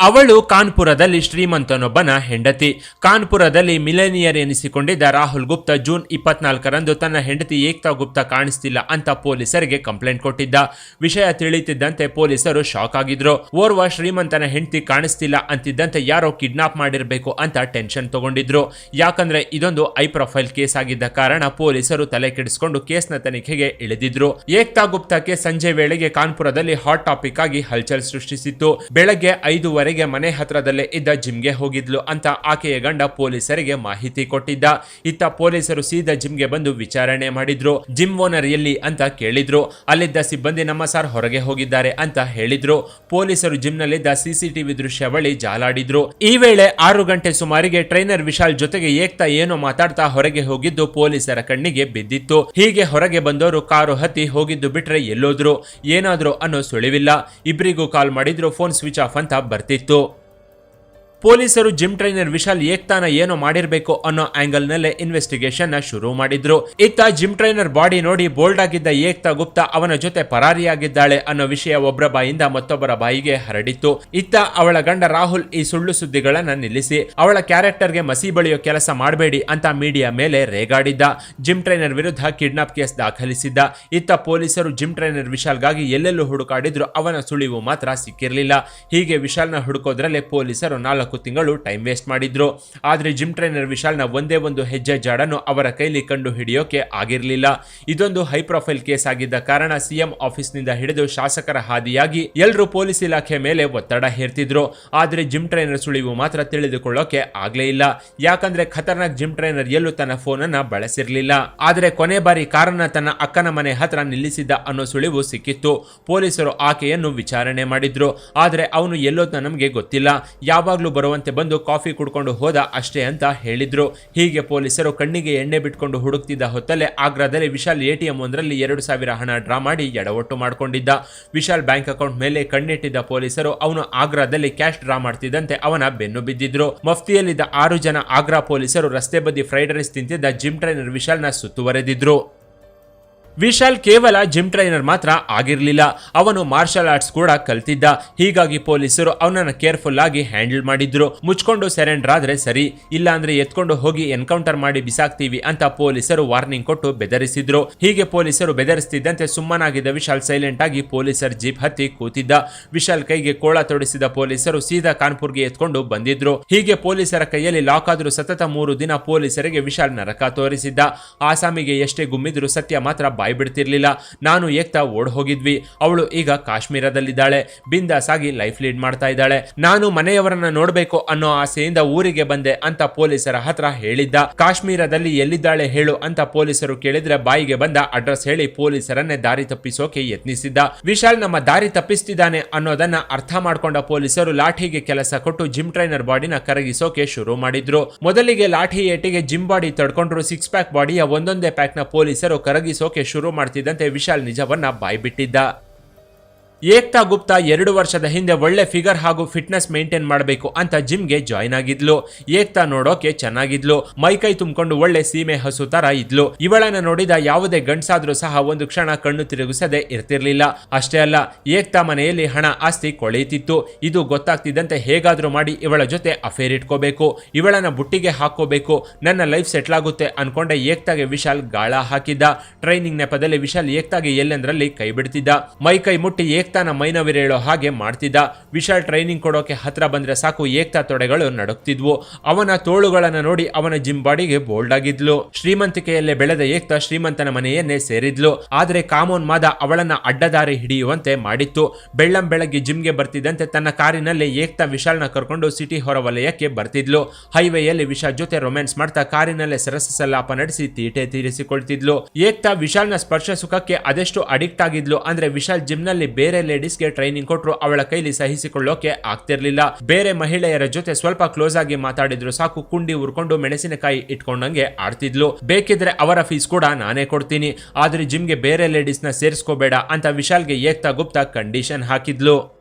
ಅವಳು ಕಾನ್ಪುರದಲ್ಲಿ ಶ್ರೀಮಂತನೊಬ್ಬನ ಹೆಂಡತಿ. ಕಾನ್ಪುರದಲ್ಲಿ ಮಿಲೇನಿಯರ್ ಎನಿಸಿಕೊಂಡಿದ್ದ ರಾಹುಲ್ ಗುಪ್ತಾ ಜೂನ್ ಇಪ್ಪತ್ನಾಲ್ಕರಂದು ತನ್ನ ಹೆಂಡತಿ ಏಕ್ತಾ ಗುಪ್ತಾ ಕಾಣಿಸ್ತಿಲ್ಲ ಅಂತ ಪೊಲೀಸರಿಗೆ ಕಂಪ್ಲೇಂಟ್ ಕೊಟ್ಟಿದ್ದ. ವಿಷಯ ತಿಳಿಯುತ್ತಿದ್ದಂತೆ ಪೊಲೀಸರು ಶಾಕ್ ಆಗಿದ್ರು. ಓರ್ವ ಶ್ರೀಮಂತನ ಹೆಂಡತಿ ಕಾಣಿಸ್ತಿಲ್ಲ ಅಂತಿದ್ದಂತೆ ಯಾರೋ ಕಿಡ್ನಾಪ್ ಮಾಡಿರಬೇಕು ಅಂತ ಟೆನ್ಷನ್ ತಗೊಂಡಿದ್ರು. ಯಾಕಂದ್ರೆ ಇದೊಂದು ಐ ಪ್ರೊಫೈಲ್ ಕೇಸ್ ಆಗಿದ್ದ ಕಾರಣ ಪೊಲೀಸರು ತಲೆ ಕೆಡಿಸಿಕೊಂಡು ಕೇಸ್ನ ತನಿಖೆಗೆ ಇಳಿದಿದ್ರು. ಏಕ್ತಾ ಗುಪ್ತಾಕ್ಕೆ ಸಂಜೆ ವೇಳೆಗೆ ಕಾನ್ಪುರದಲ್ಲಿ ಹಾಟ್ ಟಾಪಿಕ್ ಆಗಿ ಹಲ್ಚಲ್ ಸೃಷ್ಟಿಸಿತ್ತು. ಬೆಳಗ್ಗೆ ಐದುವರೆಗೆ ಮನೆ ಹತ್ರದಲ್ಲೇ ಇದ್ದ ಜಿಮ್ಗೆ ಹೋಗಿದ್ಲು ಅಂತ ಆಕೆಯ ಗಂಡ ಪೊಲೀಸರಿಗೆ ಮಾಹಿತಿ ಕೊಟ್ಟಿದ್ದ. ಇತ್ತ ಪೊಲೀಸರು ಸೀದಾ ಜಿಮ್ಗೆ ಬಂದು ವಿಚಾರಣೆ ಮಾಡಿದ್ರು. ಜಿಮ್ ಓನರ್ ಎಲ್ಲಿ ಅಂತ ಕೇಳಿದ್ರು. ಅಲ್ಲಿದ್ದ ಸಿಬ್ಬಂದಿ ನಮ್ಮ ಸಾರ್ ಹೊರಗೆ ಹೋಗಿದ್ದಾರೆ ಅಂತ ಹೇಳಿದ್ರು. ಪೊಲೀಸರು ಜಿಮ್ನಲ್ಲಿದ್ದ ಸಿಸಿಟಿವಿ ದೃಶ್ಯಾವಳಿ ಜಾಲಾಡಿದ್ರು. ಈ ವೇಳೆ ಆರು ಗಂಟೆ ಸುಮಾರಿಗೆ ಟ್ರೈನರ್ ವಿಶಾಲ್ ಜೊತೆಗೆ ಏಕ್ತಾ ಏನೋ ಮಾತಾಡ್ತಾ ಹೊರಗೆ ಹೋಗಿದ್ದು ಪೊಲೀಸರ ಕಣ್ಣಿಗೆ ಬಿದ್ದಿತ್ತು. ಹೀಗೆ ಹೊರಗೆ ಬಂದವರು ಕಾರು ಹತ್ತಿ ಹೋಗಿದ್ದು ಬಿಟ್ರೆ ಎಲ್ಲೋದ್ರು. ಏನಾದ್ರು ಅನ್ನೋ ಸುಳಿವಿಲ್ಲ. ಇಬ್ರಿಗೂ ಕಾಲ್ ಮಾಡಿದ್ರು, ಫೋನ್ ಸ್ವಿಚ್ ಆಫ್ ಅಂತ ಬರ್ತಿತ್ತು えっと、ಪೊಲೀಸರು ಜಿಮ್ ಟ್ರೈನರ್ ವಿಶಾಲ್ ಏಕ್ತಾನ ಏನೋ ಮಾಡಿರ್ಬೇಕು ಅನ್ನೋ ಆಂಗಲ್ ನಲ್ಲೇ ಇನ್ವೆಸ್ಟಿಗೇಷನ್ನ ಶುರು ಮಾಡಿದ್ರು. ಇತ್ತ ಜಿಮ್ ಟ್ರೈನರ್ ಬಾಡಿ ನೋಡಿ ಬೋಲ್ಡ್ ಆಗಿದ್ದ ಏಕ್ತಾ ಗುಪ್ತಾ ಅವನ ಜೊತೆ ಪರಾರಿಯಾಗಿದ್ದಾಳೆ ಅನ್ನೋ ವಿಷಯ ಒಬ್ಬರ ಬಾಯಿಂದ ಮತ್ತೊಬ್ಬರ ಬಾಯಿಗೆ ಹರಡಿತ್ತು. ಇತ್ತ ಅವಳ ಗಂಡ ರಾಹುಲ್ ಈ ಸುಳ್ಳು ಸುದ್ದಿಗಳನ್ನ ನಿಲ್ಲಿಸಿ, ಅವಳ ಕ್ಯಾರೆಕ್ಟರ್ಗೆ ಮಸಿ ಬಳಿಯೋ ಕೆಲಸ ಮಾಡಬೇಡಿ ಅಂತ ಮೀಡಿಯಾ ಮೇಲೆ ರೇಗಾಡಿದ್ದ. ಜಿಮ್ ಟ್ರೈನರ್ ವಿರುದ್ಧ ಕಿಡ್ನಾಪ್ ಕೇಸ್ ದಾಖಲಿಸಿದ್ದ. ಇತ್ತ ಪೊಲೀಸರು ಜಿಮ್ ಟ್ರೈನರ್ ವಿಶಾಲ್ಗಾಗಿ ಎಲ್ಲೆಲ್ಲೂ ಹುಡುಕಾಡಿದ್ರು, ಅವನ ಸುಳಿವು ಮಾತ್ರ ಸಿಕ್ಕಿರಲಿಲ್ಲ. ಹೀಗೆ ವಿಶಾಲ್ನ ಹುಡುಕೋದ್ರಲ್ಲಿ ಪೊಲೀಸರು ನಾಲ್ಕು ತಿಂಗಳು ಟೈಮ್ ವೇಸ್ಟ್ ಮಾಡಿದ್ರು. ಆದ್ರೆ ಜಿಮ್ ಟ್ರೈನರ್ ವಿಶಾಲ್ನ ಒಂದೇ ಒಂದು ಹೆಜ್ಜೆ ಜಾಡನ್ನು ಅವರ ಕೈಲಿ ಕಂಡು ಹಿಡಿಯೋಕೆ ಆಗಿರಲಿಲ್ಲ. ಇದೊಂದು ಹೈ ಪ್ರೊಫೈಲ್ ಕೇಸ್ ಆಗಿದ್ದ ಕಾರಣ ಸಿಎಂ ಆಫೀಸ್ನಿಂದ ಹಿಡಿದು ಶಾಸಕರ ಹಾದಿಯಾಗಿ ಎಲ್ಲರೂ ಪೊಲೀಸ್ ಇಲಾಖೆ ಮೇಲೆ ಒತ್ತಡ ಹೇರ್ತಿದ್ರು. ಆದ್ರೆ ಜಿಮ್ ಟ್ರೈನರ್ ಸುಳಿವು ಮಾತ್ರ ತಿಳಿದುಕೊಳ್ಳೋಕೆ ಆಗ್ಲೇ ಇಲ್ಲ. ಯಾಕಂದ್ರೆ ಖತರ್ನಾಕ್ ಜಿಮ್ ಟ್ರೈನರ್ ಎಲ್ಲೂ ತನ್ನ ಫೋನ್ ಅನ್ನ ಬಳಸಿರ್ಲಿಲ್ಲ. ಆದ್ರೆ ಕೊನೆ ಬಾರಿ ಕಾರನ್ನ ತನ್ನ ಅಕ್ಕನ ಮನೆ ಹತ್ರ ನಿಲ್ಲಿಸಿದ್ದ ಅನ್ನೋ ಸುಳಿವು ಸಿಕ್ಕಿತ್ತು. ಪೊಲೀಸರು ಆಕೆಯನ್ನು ವಿಚಾರಣೆ ಮಾಡಿದ್ರು. ಆದ್ರೆ ಅವನು ಎಲ್ಲೋದ್ನ ನಮಗೆ ಗೊತ್ತಿಲ್ಲ. ಯಾವಾಗ್ಲೂ ಬರುವಂತೆ ಬಂದು ಕಾಫಿ ಕುಡ್ಕೊಂಡು ಹೋದ ಅಷ್ಟೇ ಅಂತ ಹೇಳಿದ್ರು. ಹೀಗೆ ಪೊಲೀಸರು ಕಣ್ಣಿಗೆ ಎಣ್ಣೆ ಬಿಟ್ಕೊಂಡು ಹುಡುಕ್ತಿದ್ದ ಹೊತ್ತಲ್ಲೇ ಆಗ್ರಾದಲ್ಲಿ ವಿಶಾಲ್ ಎಟಿಎಂ ಒಂದರಲ್ಲಿ ಎರಡು ಸಾವಿರ ಹಣ ಡ್ರಾ ಮಾಡಿ ಎಡವಟ್ಟು ಮಾಡ್ಕೊಂಡಿದ್ದ. ವಿಶಾಲ್ ಬ್ಯಾಂಕ್ ಅಕೌಂಟ್ ಮೇಲೆ ಕಣ್ಣಿಟ್ಟಿದ್ದ ಪೊಲೀಸರು ಅವನು ಆಗ್ರಾದಲ್ಲಿ ಕ್ಯಾಶ್ ಡ್ರಾ ಮಾಡ್ತಿದ್ದಂತೆ ಅವನ ಬೆನ್ನು ಬಿದ್ದಿದ್ರು. ಮಫ್ತಿಯಲ್ಲಿದ್ದ ಆರು ಜನ ಆಗ್ರಾ ಪೊಲೀಸರು ರಸ್ತೆ ಬದಿ ಫ್ರೈಡ್ ರೈಸ್ ತಿಂತಿದ್ದ ಜಿಮ್ ಟ್ರೈನರ್ ವಿಶಾಲ್ನ ಸುತ್ತುವರೆದಿದ್ರು. ವಿಶಾಲ್ ಕೇವಲ ಜಿಮ್ ಟ್ರೈನರ್ ಮಾತ್ರ ಆಗಿರಲಿಲ್ಲ. ಅವನು ಮಾರ್ಷಲ್ ಆರ್ಟ್ಸ್ ಕೂಡ ಕಲ್ತಿದ್ದ. ಹೀಗಾಗಿ ಪೊಲೀಸರು ಅವನನ್ನು ಕೇರ್ಫುಲ್ ಆಗಿ ಹ್ಯಾಂಡಲ್ ಮಾಡಿದ್ರು. ಮುಚ್ಕೊಂಡು ಸೆರೆಂಡರ್ ಆದ್ರೆ ಸರಿ ಇಲ್ಲ ಅಂದ್ರೆ ಎತ್ಕೊಂಡು ಹೋಗಿ ಎನ್ಕೌಂಟರ್ ಮಾಡಿ ಬಿಸಾಕ್ತೀವಿ ಅಂತ ಪೊಲೀಸರು ವಾರ್ನಿಂಗ್ ಕೊಟ್ಟು ಬೆದರಿಸಿದ್ರು. ಹೀಗೆ ಪೊಲೀಸರು ಬೆದರಿಸ್ತಿದ್ದಂತೆ ಸುಮ್ಮನಾಗಿದ್ದ ವಿಶಾಲ್ ಸೈಲೆಂಟ್ ಆಗಿ ಪೊಲೀಸರ್ ಜೀಪ್ ಹತ್ತಿ ಕೂತಿದ್ದ. ವಿಶಾಲ್ ಕೈಗೆ ಕೋಳ ತೊಡಿಸಿದ ಪೊಲೀಸರು ಸೀದಾ ಕಾನ್ಪುರ್ಗೆ ಎತ್ಕೊಂಡು ಬಂದಿದ್ರು. ಹೀಗೆ ಪೊಲೀಸರ ಕೈಯಲ್ಲಿ ಲಾಕ್ ಆದ್ರೂ ಸತತ ಮೂರು ದಿನ ಪೊಲೀಸರಿಗೆ ವಿಶಾಲ್ ನರಕ ತೋರಿಸಿದ್ದ. ಆಸಾಮಿಗೆ ಎಷ್ಟೇ ಗುಮ್ಮಿದ್ರು ಸತ್ಯ ಮಾತ್ರ ಬಾಯ್ ಬಿಡ್ತಿರ್ಲಿಲ್ಲ ನಾನು ಏಕ್ತಾ ಓಡ್ ಹೋಗಿದ್ವಿ ಅವಳು ಈಗ ಕಾಶ್ಮೀರದಲ್ಲಿದ್ದಾಳೆ. ಬಿಂದಾಸಾಗಿ ಲೈಫ್ ಲೀಡ್ ಮಾಡ್ತಾ ಇದ್ದಾಳೆ. ನಾನು ಮನೆಯವರನ್ನ ನೋಡ್ಬೇಕು ಅನ್ನೋ ಆಸೆಯಿಂದ ಊರಿಗೆ ಬಂದೆ ಅಂತ ಪೊಲೀಸರ ಹತ್ರ ಹೇಳಿದ್ದ. ಕಾಶ್ಮೀರದಲ್ಲಿ ಎಲ್ಲಿದ್ದಾಳೆ ಹೇಳು ಅಂತ ಪೊಲೀಸರು ಕೇಳಿದ್ರೆ ಬಾಯಿಗೆ ಬಂದ ಅಡ್ರೆಸ್ ಹೇಳಿ ಪೊಲೀಸರನ್ನೇ ದಾರಿ ತಪ್ಪಿಸೋಕೆ ಯತ್ನಿಸಿದ್ದ. ವಿಶಾಲ್ ನಮ್ಮ ದಾರಿ ತಪ್ಪಿಸ್ತಿದ್ದಾನೆ ಅನ್ನೋದನ್ನ ಅರ್ಥ ಮಾಡ್ಕೊಂಡ ಪೊಲೀಸರು ಲಾಠಿಗೆ ಕೆಲಸ ಕೊಟ್ಟು ಜಿಮ್ ಟ್ರೈನರ್ ಬಾಡಿನ ಕರಗಿಸೋಕೆ ಶುರು ಮಾಡಿದ್ರು. ಮೊದಲಿಗೆ ಲಾಠಿ ಏಟಿಗೆ ಜಿಮ್ ಬಾಡಿ ತಡ್ಕೊಂಡ್ರು. ಸಿಕ್ಸ್ ಪ್ಯಾಕ್ ಬಾಡಿಯ ಒಂದೊಂದೇ ಪ್ಯಾಕ್ನ ಪೊಲೀಸರು ಕರಗಿಸೋಕೆ ಮಾಡ್ತಿದ್ದಂತೆ ವಿಶಾಲ್ ನಿಜವನ್ನ ಬಾಯ್ಬಿಟ್ಟಿದ್ದ. ಏಕ್ತಾ ಗುಪ್ತಾ ಎರಡು ವರ್ಷದ ಹಿಂದೆ ಒಳ್ಳೆ ಫಿಗರ್ ಹಾಗೂ ಫಿಟ್ನೆಸ್ ಮೇಂಟೈನ್ ಮಾಡಬೇಕು ಅಂತ ಜಿಮ್ಗೆ ಜಾಯ್ನ್ ಆಗಿದ್ಲು. ಏಕ್ತಾ ನೋಡೋಕೆ ಚೆನ್ನಾಗಿದ್ಲು. ಮೈಕೈ ತುಂಬಿಕೊಂಡು ಒಳ್ಳೆ ಸೀಮೆ ಹಸು ತರ ಇದ್ಲು. ಇವಳನ್ನ ನೋಡಿದ ಯಾವುದೇ ಗಂಡ್ಸಾದ್ರೂ ಸಹ ಒಂದು ಕ್ಷಣ ಕಣ್ಣು ತಿರುಗಿಸದೆ ಇರ್ತಿರ್ಲಿಲ್ಲ. ಅಷ್ಟೇ ಅಲ್ಲ, ಏಕ್ತಾ ಮನೆಯಲ್ಲಿ ಹಣ ಆಸ್ತಿ ಕೊಳೆಯುತ್ತಿತ್ತು. ಇದು ಗೊತ್ತಾಗ್ತಿದ್ದಂತೆ ಹೇಗಾದ್ರೂ ಮಾಡಿ ಇವಳ ಜೊತೆ ಅಫೇರ್ ಇಟ್ಕೋಬೇಕು. ಇವಳನ್ನ ಬುಟ್ಟಿಗೆ ಹಾಕೋಬೇಕು ನನ್ನ ಲೈಫ್ ಸೆಟ್ಲ್ ಆಗುತ್ತೆ ಅನ್ಕೊಂಡೆ ಏಕ್ತಾಗೆ ವಿಶಾಲ್ ಗಾಳ ಹಾಕಿದ್ದ. ಟ್ರೈನಿಂಗ್ ನೆಪದಲ್ಲಿ ವಿಶಾಲ್ ಏಕ್ತಾಗೆ ಎಲ್ಲೆಂದ್ರಲ್ಲಿ ಕೈ ಬಿಡ್ತಿದ್ದ. ಮೈ ಕೈ ಮುಟ್ಟಿ ಏಕ್ತಾನ ಮೈನವಿರೇಳೋ ಹಾಗೆ ಮಾಡ್ತಿದ್ದ. ವಿಶಾಲ್ ಟ್ರೈನಿಂಗ್ ಕೊಡೋಕೆ ಹತ್ರ ಬಂದ್ರೆ ಸಾಕು ಏಕ್ತಾ ತೊಡೆಗಳು ನಡುಕ್ತಿದ್ವು. ಅವನ ತೋಳುಗಳನ್ನ ನೋಡಿ ಅವನ ಜಿಮ್ ಬಾಡಿಗೆ ಬೋಲ್ಡ್ ಆಗಿದ್ಲು. ಶ್ರೀಮಂತಿಕೆಯಲ್ಲೇ ಬೆಳೆದ ಏಕ್ತಾ ಶ್ರೀಮಂತನ ಮನೆಯನ್ನೇ ಸೇರಿದ್ಲು. ಆದ್ರೆ ಕಾಮೋನ್ ಮಾದ ಅವಳನ್ನ ಅಡ್ಡದಾರಿ ಹಿಡಿಯುವಂತೆ ಮಾಡಿತ್ತು. ಬೆಳ್ಳಂ ಬೆಳಗ್ಗೆ ಜಿಮ್ಗೆ ಬರ್ತಿದ್ದಂತೆ ತನ್ನ ಕಾರಿನಲ್ಲಿ ಏಕ್ತಾ ವಿಶಾಲ್ನ ಕರ್ಕೊಂಡು ಸಿಟಿ ಹೊರವಲಯಕ್ಕೆ ಬರ್ತಿದ್ಲು. ಹೈವೇಯಲ್ಲಿ ವಿಶಾಲ್ ಜೊತೆ ರೊಮ್ಯಾನ್ಸ್ ಮಾಡ್ತಾ ಕಾರಿನಲ್ಲೇ ಸರಸಸಲಾಪ ನಡೆಸಿ ತೀಟೆ ತೀರಿಸಿಕೊಳ್ತಿದ್ಲು. ಏಕ್ತಾ ವಿಶಾಲ್ನ ಸ್ಪರ್ಶ ಸುಖಕ್ಕೆ ಅದೆಷ್ಟು ಅಡಿಕ್ಟ್ ಆಗಿದ್ಲು ಅಂದ್ರೆ ವಿಶಾಲ್ ಜಿಮ್ನಲ್ಲಿ ಬೇರೆ ಲೇಡೀಸ್ಗೆ ಟ್ರೈನಿಂಗ್ ಕೊಟ್ಟರು ಅವಳ ಕೈಲಿ ಸಹಿಸಿಕೊಳ್ಳೋಕೆ ಆಗ್ತಿರ್ಲಿಲ್ಲ. ಬೇರೆ ಮಹಿಳೆಯರ ಜೊತೆ ಸ್ವಲ್ಪ ಕ್ಲೋಸ್ ಆಗಿ ಮಾತಾಡಿದ್ರು ಸಾಕು, ಕುಂಡಿ ಉರ್ಕೊಂಡು ಮೆಣಸಿನಕಾಯಿ ಇಟ್ಕೊಂಡಂಗೆ ಆಡ್ತಿದ್ಲು. ಬೇಕಿದ್ರೆ ಅವರ ಫೀಸ್ ಕೂಡ ನಾನೇ ಕೊಡ್ತೀನಿ. ಆದ್ರೆ ಜಿಮ್ಗೆ ಬೇರೆ ಲೇಡೀಸ್ನ ಸೇರಿಸ್ಕೋಬೇಡ ಅಂತ ವಿಶಾಲ್ಗೆ ಏಕ್ತಾ ಗುಪ್ತಾ ಕಂಡೀಷನ್ ಹಾಕಿದ್ಲು.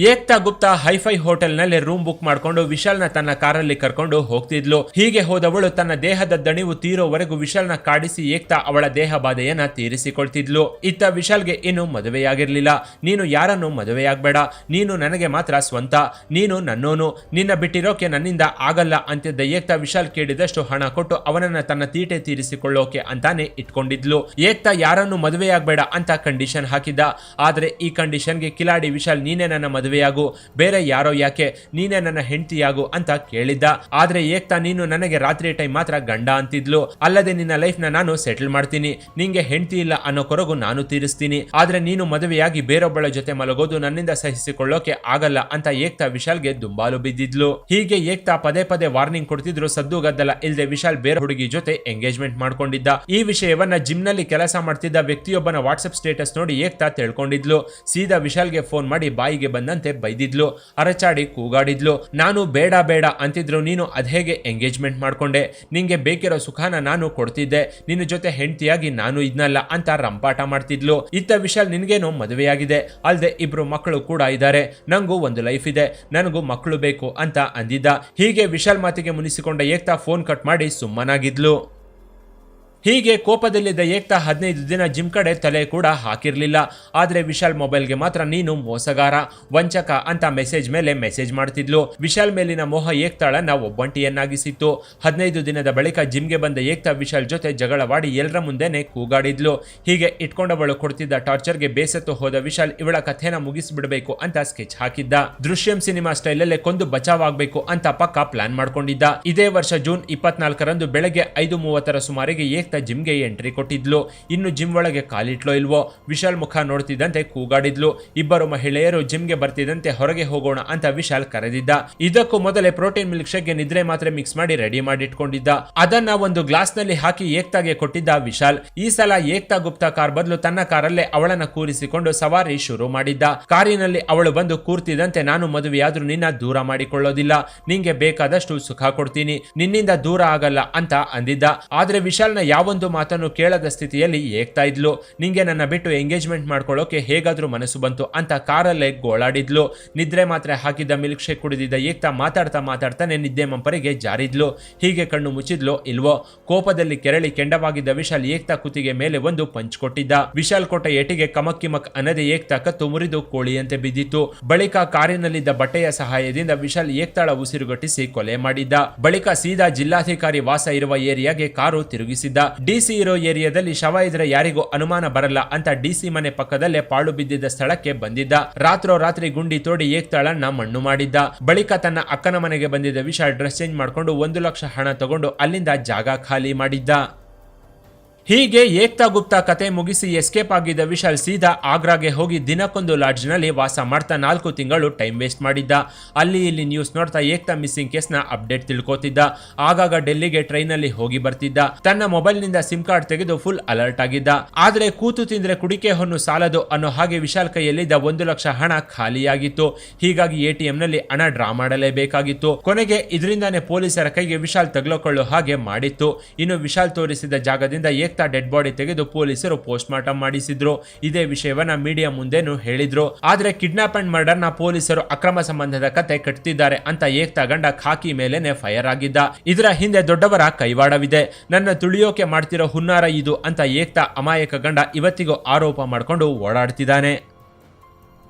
ಏಕ್ತಾ ಗುಪ್ತಾ ಹೈಫೈ ಹೋಟೆಲ್ನಲ್ಲಿ ರೂಮ್ ಬುಕ್ ಮಾಡ್ಕೊಂಡು ವಿಶಾಲ್ನ ತನ್ನ ಕಾರಲ್ಲಿ ಕರ್ಕೊಂಡು ಹೋಗ್ತಿದ್ಲು. ಹೀಗೆ ಹೋದವಳು ತನ್ನ ದೇಹದ ದಣಿವು ತೀರೋವರೆಗೂ ವಿಶಾಲ್ನ ಕಾಡಿಸಿ ಏಕ್ತಾ ಅವಳ ದೇಹ ಬಾಧೆಯನ್ನ ತೀರಿಸಿಕೊಳ್ತಿದ್ಲು. ಇತ್ತ ವಿಶಾಲ್ಗೆ ಇನ್ನು ಮದುವೆಯಾಗಿರ್ಲಿಲ್ಲ. ನೀನು ಯಾರನ್ನು ಮದುವೆಯಾಗಬೇಡ. ನೀನು ನನಗೆ ಮಾತ್ರ ಸ್ವಂತ. ನೀನು ನನ್ನೋನು. ನಿನ್ನ ಬಿಟ್ಟಿರೋಕೆ ನನ್ನಿಂದ ಆಗಲ್ಲ ಅಂತಿದ್ದ ಏಕ್ತಾ ವಿಶಾಲ್ ಕೇಳಿದಷ್ಟು ಹಣ ಕೊಟ್ಟು ಅವನನ್ನ ತನ್ನ ತೀಟೆ ತೀರಿಸಿಕೊಳ್ಳೋಕೆ ಅಂತಾನೆ ಇಟ್ಕೊಂಡಿದ್ಲು. ಏಕ್ತಾ ಯಾರನ್ನು ಮದುವೆಯಾಗಬೇಡ ಅಂತ ಕಂಡೀಷನ್ ಹಾಕಿದ್ದ. ಆದ್ರೆ ಈ ಕಂಡೀಷನ್ಗೆ ಕಿಲಾಡಿ ವಿಶಾಲ್ ನೀನೇ ನನ್ನ ಮದುವೆಯಾಗು, ಬೇರೆ ಯಾರೋ ಯಾಕೆ ನೀನೇ ನನ್ನ ಹೆಂಡತಿಯಾಗು ಅಂತ ಕೇಳಿದ್ದ. ಆದ್ರೆ ಏಕ್ತಾ, ನೀನು ನನಗೆ ರಾತ್ರಿ ಟೈಮ್ ಮಾತ್ರ ಗಂಡ ಅಂತಿದ್ಲು. ಅಲ್ಲದೆ ನಿನ್ನ ಲೈಫ್ನ ನಾನು ಸೆಟಲ್ ಮಾಡ್ತೀನಿ. ನಿಂಗೆ ಹೆಂಡತಿ ಇಲ್ಲ ಅನ್ನೋ ಕೊರಗು ನಾನು ತೀರಿಸ್ತೀನಿ. ಆದ್ರೆ ನೀನು ಮದುವೆಯಾಗಿ ಬೇರೊಬ್ಬಳ ಜೊತೆ ಮಲಗೋದು ನನ್ನಿಂದ ಸಹಿಸಿಕೊಳ್ಳೋಕೆ ಆಗಲ್ಲ ಅಂತ ಏಕ್ತಾ ವಿಶಾಲ್ಗೆ ದುಂಬಾಲು ಬಿದ್ದಿದ್ಲು. ಹೀಗೆ ಏಕ್ತಾ ಪದೇ ಪದೇ ವಾರ್ನಿಂಗ್ ಕೊಡ್ತಿದ್ರು ಸದ್ದು ಗದ್ದಲ. ಇಲ್ಲದೆ ವಿಶಾಲ್ ಬೇರೆ ಹುಡುಗಿ ಜೊತೆ ಎಂಗೇಜ್ಮೆಂಟ್ ಮಾಡ್ಕೊಂಡಿದ್ದ. ಈ ವಿಷಯವನ್ನ ಜಿಮ್ನಲ್ಲಿ ಕೆಲಸ ಮಾಡ್ತಿದ್ದ ವ್ಯಕ್ತಿಯೊಬ್ಬನ ವಾಟ್ಸ್ಆಪ್ ಸ್ಟೇಟಸ್ ನೋಡಿ ಏಕ್ತಾ ತಿಳ್ಕೊಂಡಿದ್ಲು. ಸೀದಾ ವಿಶಾಲ್ಗೆ ಫೋನ್ ಮಾಡಿ ಬಾಯಿಗೆ ಬಂದಂತೆ ಬೈದಿದ್ಲು, ಅರಚಾಡಿ ಕೂಗಾಡಿದ್ಲು. ನಾನು ಬೇಡ ಬೇಡ ಅಂತಿದ್ರು. ನೀನು ಅದ್ಹೇಗೆ ಎಂಗೇಜ್ಮೆಂಟ್ ಮಾಡ್ಕೊಂಡೆ? ನಿಂಗೆ ಬೇಕಿರೋ ಸುಖಾನ ನಾನು ಕೊಡ್ತಿದ್ದೆ. ನಿನ್ನ ಜೊತೆ ಹೆಂಡತಿಯಾಗಿ ನಾನು ಇದ್ನಲ್ಲ ಅಂತ ರಂಪಾಟ ಮಾಡ್ತಿದ್ಲು. ಇತ್ತ ವಿಶಾಲ್ ನಿನ್ಗೇನೋ ಮದುವೆಯಾಗಿದೆ. ಅಲ್ದೆ ಇಬ್ರು ಮಕ್ಕಳು ಕೂಡ ಇದ್ದಾರೆ. ನಂಗೂ ಒಂದು ಲೈಫ್ ಇದೆ. ನನಗೂ ಮಕ್ಕಳು ಬೇಕು ಅಂತ ಅಂದಿದ್ದ. ಹೀಗೆ ವಿಶಾಲ್ ಮಾತಿಗೆ ಮುನಿಸಿಕೊಂಡ ಏಕ್ತಾ ಫೋನ್ ಕಟ್ ಮಾಡಿ ಸುಮ್ಮನಾಗಿದ್ಲು. ಹೀಗೆ ಕೋಪದಲ್ಲಿದ್ದ ಏಕ್ತಾ ಹದಿನೈದು ದಿನ ಜಿಮ್ ಕಡೆ ತಲೆ ಕೂಡ ಹಾಕಿರಲಿಲ್ಲ. ಆದರೆ ವಿಶಾಲ್ ಮೊಬೈಲ್ಗೆ ಮಾತ್ರ ನೀನು ಮೋಸಗಾರ. ವಂಚಕ ಅಂತ ಮೆಸೇಜ್ ಮೇಲೆ ಮೆಸೇಜ್ ಮಾಡ್ತಿದ್ಲು. ವಿಶಾಲ್ ಮೇಲಿನ ಮೋಹ ಏಕ್ತಾಳನ್ನ ಒಬ್ಬಂಟಿಯನ್ನಾಗಿಸಿತ್ತು. ಹದಿನೈದು ದಿನದ ಬಳಿಕ ಜಿಮ್ಗೆ ಬಂದ ಏಕ್ತಾ ವಿಶಾಲ್ ಜೊತೆ ಜಗಳವಾಡಿ ಎಲ್ಲರ ಮುಂದೆನೆ ಕೂಗಾಡಿದ್ಲು. ಹೀಗೆ ಇಟ್ಕೊಂಡವಳು ಕೊಡ್ತಿದ್ದ ಟಾರ್ಚರ್ಗೆ ಬೇಸತ್ತು ಹೋದ ವಿಶಾಲ್ ಇವಳ ಕಥೆನ ಮುಗಿಸ್ಬಿಡಬೇಕು ಅಂತ ಸ್ಕೆಚ್ ಹಾಕಿದ್ದ. ದೃಶ್ಯಂ ಸಿನಿಮಾ ಸ್ಟೈಲಲ್ಲೇ ಕೊಂದು ಬಚಾವಾಗಬೇಕು ಅಂತ ಪಕ್ಕ ಪ್ಲಾನ್ ಮಾಡ್ಕೊಂಡಿದ್ದ. ಇದೇ ವರ್ಷ ಜೂನ್ ಇಪ್ಪತ್ನಾಲ್ಕರಂದು ಬೆಳಗ್ಗೆ ಐದು ಮೂವತ್ತರ ಸುಮಾರಿಗೆ ಏಕ್ತಾ ಜಿಮ್ಗೆ ಎಂಟ್ರಿ ಕೊಟ್ಟಿದ್ಲು. ಇನ್ನು ಜಿಮ್ ಒಳಗೆ ಕಾಲಿಟ್ಲೋ ಇಲ್ವೋ? ವಿಶಾಲ್ ಮುಖ ನೋಡ್ತಿದ್ದಂತೆ ಕೂಗಾಡಿದ್ಲು. ಇಬ್ಬರು ಮಹಿಳೆಯರು ಜಿಮ್ಗೆ ಬರ್ತಿದ್ದಂತೆ ಹೊರಗೆ ಹೋಗೋಣ ಅಂತ ವಿಶಾಲ್ ಕರೆದಿದ್ದ. ಇದಕ್ಕೂ ಮೊದಲೇ ಪ್ರೋಟೀನ್ ಮಿಲ್ಕ್ ಶೇಕ್ಗೆ ನಿದ್ರೆ ಮಾತ್ರ ಮಿಕ್ಸ್ ಮಾಡಿ ರೆಡಿ ಮಾಡಿಟ್ಕೊಂಡಿದ್ದ. ಅದನ್ನ ಒಂದು ಗ್ಲಾಸ್ನಲ್ಲಿ ಹಾಕಿ ಏಕ್ತಾಗೆ ಕೊಟ್ಟಿದ್ದ ವಿಶಾಲ್. ಈ ಸಲ ಏಕ್ತಾ ಗುಪ್ತಾ ಕಾರ್ ಬದಲು ತನ್ನ ಕಾರಲ್ಲೇ ಅವಳನ್ನ ಕೂರಿಸಿಕೊಂಡು ಸವಾರಿ ಶುರು ಮಾಡಿದ್ದ. ಕಾರಿನಲ್ಲಿ ಅವಳು ಬಂದು ಕೂರ್ತಿದ್ದಂತೆ ನಾನು ಮದುವೆಯಾದ್ರೂ ನಿನ್ನ ದೂರ ಮಾಡಿಕೊಳ್ಳೋದಿಲ್ಲ. ನಿಂಗೆ ಬೇಕಾದಷ್ಟು ಸುಖ ಕೊಡ್ತೀನಿ. ನಿನ್ನಿಂದ ದೂರ ಆಗಲ್ಲ ಅಂತ ಅಂದಿದ್ದ. ಆದ್ರೆ ವಿಶಾಲ್ನ ಯಾವೊಂದು ಮಾತನ್ನು ಕೇಳದ ಸ್ಥಿತಿಯಲ್ಲಿ ಏಕ್ತಾ ಇದ್ಲು. ನಿಂಗೆ ನನ್ನ ಬಿಟ್ಟು ಎಂಗೇಜ್ಮೆಂಟ್ ಮಾಡ್ಕೊಳ್ಳೋಕೆ ಹೇಗಾದರೂ ಮನಸ್ಸು ಬಂತು ಅಂತ ಕಾರಲ್ಲೇ ಗೋಳಾಡಿದ್ಲು. ನಿದ್ರೆ ಮಾತ್ರೆ ಹಾಕಿದ್ದ ಮಿಲ್ಕ್ ಶೇಕ್ ಕುಡಿದಿದ್ದ ಏಕ್ತಾ ಮಾತಾಡ್ತಾ ಮಾತಾಡ್ತಾನೆ ನಿದ್ದೆ ಮಂಪರಿಗೆ ಜಾರಿದ್ಲು. ಹೀಗೆ ಕಣ್ಣು ಮುಚ್ಚಿದ್ಲೋ ಇಲ್ವೋ? ಕೋಪದಲ್ಲಿ ಕೆರಳಿ ಕೆಂಡವಾಗಿದ್ದ ವಿಶಾಲ್ ಏಕ್ತಾ ಕುತ್ತಿಗೆ ಮೇಲೆ ಒಂದು ಪಂಚ್ ಕೊಟ್ಟಿದ್ದ. ವಿಶಾಲ್ ಕೊಟ್ಟ ಏಟಿಗೆ ಕಮಕ್ಕಿಮಕ್ ಅನ್ನದೆ ಏಕ್ತಾ ಕತ್ತು ಮುರಿದು ಕೋಳಿಯಂತೆ ಬಿದ್ದಿತ್ತು. ಬಳಿಕ ಕಾರಿನಲ್ಲಿದ್ದ ಬಟ್ಟೆಯ ಸಹಾಯದಿಂದ ವಿಶಾಲ್ ಏಕ್ತಾಳ ಉಸಿರುಗಟ್ಟಿಸಿ ಕೊಲೆ ಮಾಡಿದ್ದ. ಬಳಿಕ ಸೀದಾ ಜಿಲ್ಲಾಧಿಕಾರಿ ವಾಸ ಇರುವ ಏರಿಯಾಗೆ ಕಾರು ತಿರುಗಿಸಿದ್ದ. ಡಿಸಿ ಇರೋ ಏರಿಯಾದಲ್ಲಿ ಶವ ಇದ್ರೆ ಯಾರಿಗೂ ಅನುಮಾನ ಬರಲ್ಲ ಅಂತ ಡಿಸಿ ಮನೆ ಪಕ್ಕದಲ್ಲೇ ಪಾಳು ಬಿದ್ದಿದ್ದ ಸ್ಥಳಕ್ಕೆ ಬಂದಿದ್ದ. ರಾತ್ರೋ ರಾತ್ರಿ ಗುಂಡಿ ತೋಡಿ ಏಕ್ತಾಳನ್ನ ಮಣ್ಣು ಮಾಡಿದ್ದ. ಬಳಿಕ ತನ್ನ ಅಕ್ಕನ ಮನೆಗೆ ಬಂದಿದ್ದ ವಿಶಾಲ್ ಡ್ರೆಸ್ ಚೇಂಜ್ ಮಾಡ್ಕೊಂಡು ಒಂದು ಲಕ್ಷ ಹಣ ತಗೊಂಡು ಅಲ್ಲಿಂದ ಜಾಗ ಖಾಲಿ ಮಾಡಿದ್ದ. ಹೀಗೆ ಏಕ್ತಾ ಗುಪ್ತಾ ಕತೆ ಮುಗಿಸಿ ಎಸ್ಕೇಪ್ ಆಗಿದ್ದ ವಿಶಾಲ್ ಸೀದಾ ಆಗ್ರಾಗೆ ಹೋಗಿ ದಿನಕ್ಕೊಂದು ಲಾಡ್ಜ್ನಲ್ಲಿ ವಾಸ ಮಾಡ್ತಾ ನಾಲ್ಕು ತಿಂಗಳು ಟೈಮ್ ವೇಸ್ಟ್ ಮಾಡಿದ್ದ. ಅಲ್ಲಿ ಇಲ್ಲಿ ನ್ಯೂಸ್ ನೋಡ್ತಾ ಏಕ್ತಾ ಮಿಸ್ಸಿಂಗ್ ಕೇಸ್ನ ಅಪ್ಡೇಟ್ ತಿಳ್ಕೊತಿದ್ದ. ಆಗಾಗ ಡೆಲ್ಲಿಗೆ ಟ್ರೈನಲ್ಲಿ ಹೋಗಿ ಬರ್ತಿದ್ದ. ತನ್ನ ಮೊಬೈಲ್ನಿಂದ ಸಿಮ್ ಕಾರ್ಡ್ ತೆಗೆದು ಫುಲ್ ಅಲರ್ಟ್ ಆಗಿದ್ದ. ಆದ್ರೆ ಕೂತು ತಿಂದ್ರೆ ಕುಡಿಕೆ ಹೊನ್ನು ಸಾಲದು ಅನ್ನೋ ಹಾಗೆ ವಿಶಾಲ್ ಕೈಯಲ್ಲಿದ್ದ ಒಂದು ಲಕ್ಷ ಹಣ ಖಾಲಿಯಾಗಿತ್ತು. ಹೀಗಾಗಿ ಎಟಿಎಂ ನಲ್ಲಿ ಹಣ ಡ್ರಾ ಮಾಡಲೇಬೇಕಾಗಿತ್ತು. ಕೊನೆಗೆ ಇದರಿಂದಾನೇ ಪೊಲೀಸರ ಕೈಗೆ ವಿಶಾಲ್ ತಗ್ಲಕೊಳ್ಳೋ ಹಾಗೆ ಮಾಡಿತ್ತು. ಇನ್ನು ವಿಶಾಲ್ ತೋರಿಸಿದ ಜಾಗದಿಂದ ಏಕ್ತಾ ಡೆಡ್ ಬಾಡಿ ತೆಗೆದು ಪೊಲೀಸರು ಪೋಸ್ಟ್ ಮಾರ್ಟಮ್ ಮಾಡಿಸಿದ್ರು. ಇದೇ ವಿಷಯವನ್ನ ಮೀಡಿಯಾ ಮುಂದೆನೂ ಹೇಳಿದ್ರು. ಆದ್ರೆ ಕಿಡ್ನಾಪ್ ಅಂಡ್ ಮರ್ಡರ್ನ ಪೊಲೀಸರು ಅಕ್ರಮ ಸಂಬಂಧದ ಕತೆ ಕಟ್ತಿದ್ದಾರೆ ಅಂತ ಏಕ್ತಾ ಗಂಡ ಖಾಕಿ ಮೇಲೆನೆ ಫೈರ್ ಆಗಿದ್ದ. ಇದರ ಹಿಂದೆ ದೊಡ್ಡವರ ಕೈವಾಡವಿದೆ. ನನ್ನ ತುಳಿಯೋಕೆ ಮಾಡ್ತಿರೋ ಹುನ್ನಾರ ಇದು ಅಂತ ಏಕ್ತಾ ಅಮಾಯಕ ಗಂಡ ಇವತ್ತಿಗೂ ಆರೋಪ ಮಾಡಿಕೊಂಡು ಓಡಾಡ್ತಿದ್ದಾನೆ.